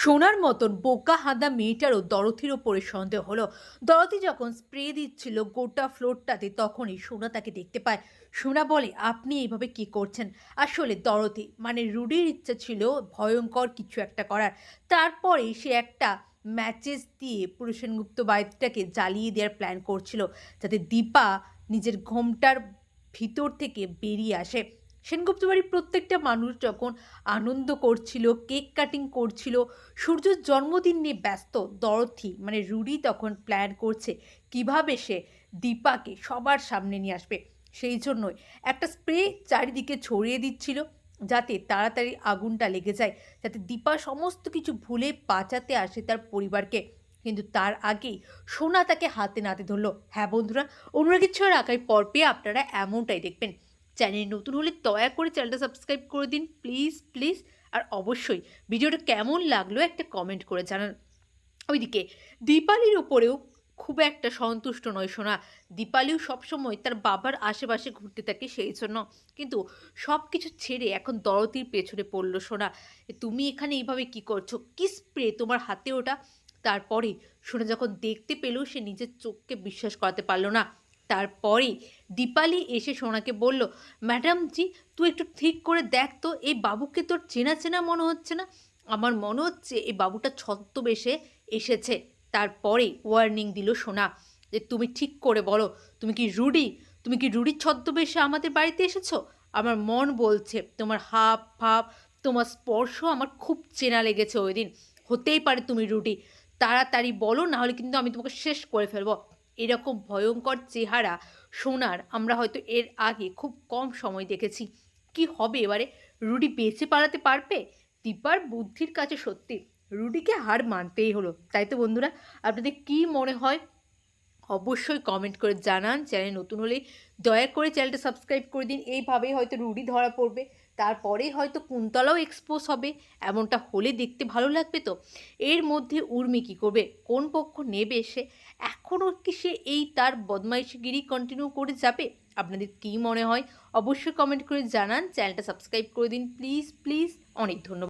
সোনার মতন বোকা হাঁদা মেয়েটারও দরথির ওপরে সন্দেহ হলো। দরথি যখন স্প্রে দিচ্ছিল গোটা ফ্লোরটাতে, তখনই সোনা তাকে দেখতে পায়। সোনা বলে, আপনি এইভাবে কি করছেন? আসলে দরথি মানে রুডির ইচ্ছা ছিল ভয়ঙ্কর কিছু একটা করার। তারপরে সে একটা ম্যাচেস দিয়ে পুরো সেনগুপ্ত বাড়িটাকে জ্বালিয়ে দেওয়ার প্ল্যান করছিল, যাতে দীপা নিজের ঘোমটার ভিতর থেকে বেরিয়ে আসে। সেনগুপ্ত বাড়ির প্রত্যেকটা মানুষ যখন আনন্দ করছিল, কেক কাটিং করছিল, সূর্যর জন্মদিন নিয়ে ব্যস্ত, দরথি মানে রুডি তখন প্ল্যান করছে কীভাবে সে দীপাকে সবার সামনে নিয়ে আসবে। সেই জন্যই একটা স্প্রে চারিদিকে ছড়িয়ে দিচ্ছিল যাতে তাড়াতাড়ি আগুনটা লেগে যায়, যাতে দীপা সমস্ত কিছু ভুলে বাঁচাতে আসে তার পরিবারকে। কিন্তু তার আগেই সোনা তাকে হাতে নাতে ধরলো। হ্যাঁ বন্ধুরা, অনুরাগের ছড় আঁকায় পর পেয়ে আপনারা এমনটাই দেখবেন। চ্যানেল নতুন হলে দয়া করে চ্যানেলটা সাবস্ক্রাইব করে দিন, প্লিজ প্লিজ। আর অবশ্যই ভিডিওটা কেমন লাগল একটা কমেন্ট করে জানান। ওইদিকে, দীপালির ওপরেও খুব একটা সন্তুষ্ট নয় শোনা দীপালিও সবসময় তার বাবার আশেপাশে ঘুরতে থাকে সেই জন্য। কিন্তু সব কিছু ছেড়ে এখন দরতির পেছনে পড়ল সোনা। তুমি এখানে এইভাবে কি করছ? কি স্প্রে তোমার হাতে ওটা? তারপরে সোনা যখন দেখতে পেল, সে নিজের চোখকে বিশ্বাস করাতে পারল না। তারপরেই দীপালি এসে সোনাকে বলল, ম্যাডাম জি, তুই একটু ঠিক করে দেখ তো, এই বাবুকে তোর চেনা চেনা মনে হচ্ছে না? আমার মনে হচ্ছে এই বাবুটা ছদ্মবেশে এসেছে। তারপরে ওয়ার্নিং দিল সোনা যে, তুমি ঠিক করে বলো, তুমি কি রুডি? তুমি কি রুডির ছদ্মবেশে আমাদের বাড়িতে এসেছ? আমার মন বলছে, তোমার হাফ, ভাব, তোমার স্পর্শ আমার খুব চেনা লেগেছে ওই দিন। হতেই পারে তুমি রুডি। তাড়াতাড়ি বলো, নাহলে কিন্তু আমি তোমাকে শেষ করে ফেলব। এরকম ভয়ঙ্কর চেহারা সোনার আমরা হয়তো এর আগে খুব কম সময় দেখেছি। কি হবে এবারে? রুডি বেঁচে পালাতে পারবে? দীপার বুদ্ধির কাছে সত্যি, রুডিকে হার মানতেই হলো। তাই তো বন্ধুরা, আপনাদের কি মনে হয়? অবশ্যই কমেন্ট করে জানান। চ্যানেল নতুন হলে দয়া করে চ্যানেলটা সাবস্ক্রাইব করে দিন। এইভাবেই হয়তো রুডি ধরা পড়বে। তারপরেই হয়তো কুন্তলাও এক্সপোজ হবে। এমনটা হলে দেখতে ভালো লাগবে তো? এর মধ্যে উর্মি কী করবে? কোন পক্ষ নেবে সে? এখনও কি সে এই তার বদমাইশগিরি কন্টিনিউ করে যাবে? আপনাদের কী মনে হয়? অবশ্যই কমেন্ট করে জানান। চ্যানেলটা সাবস্ক্রাইব করে দিন। প্লিজ প্লিজ অনেক ধন্যবাদ।